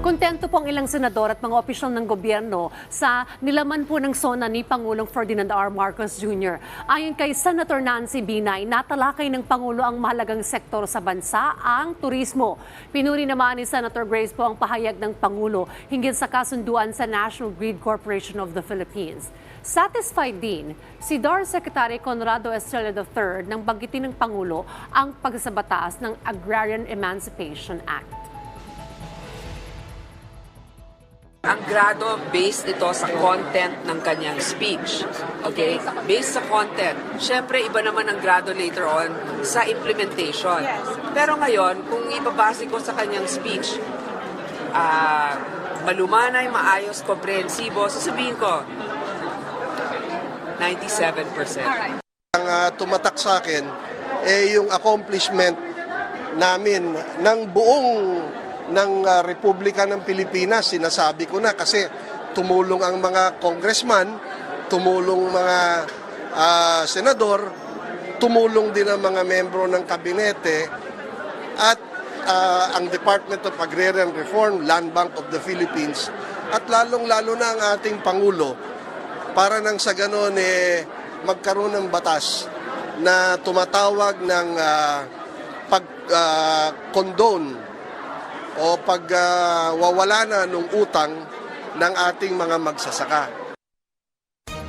Kontento po ang ilang senador at mga opisyal ng gobyerno sa nilaman po ng SONA ni Pangulong Ferdinand R. Marcos Jr. Ayon kay Senator Nancy Binay, natalakay ng Pangulo ang mahalagang sektor sa bansa, ang turismo. Pinuri naman ni Senator Grace po ang pahayag ng Pangulo hinggil sa kasunduan sa National Grid Corporation of the Philippines. Satisfied din si DAR Secretary Conrado Estrella III nang banggitin ng Pangulo ang pagsabatas ng Agrarian Emancipation Act. Ang grado, based ito sa content ng kanyang speech. Okay? Based sa content. Siyempre, iba naman ang grado later on sa implementation. Pero ngayon, kung ibabase ko sa kanyang speech, ah malumanay, maayos, komprehensibo, sasabihin ko, 97%. Ang ah, tumatak sa akin eh yung accomplishment namin ng buong ng ah, Republika ng Pilipinas. Sinasabi ko na kasi tumulong ang mga congressman, tumulong mga ah, senador, tumulong din ang mga membro ng kabinete at ah, ang Department of Agrarian Reform, Land Bank of the Philippines at lalong-lalo na ang ating Pangulo para nang sa ganon eh, magkaroon ng batas na tumatawag ng ah, pag ah, condone o pag ah, wawala na ng utang ng ating mga magsasaka.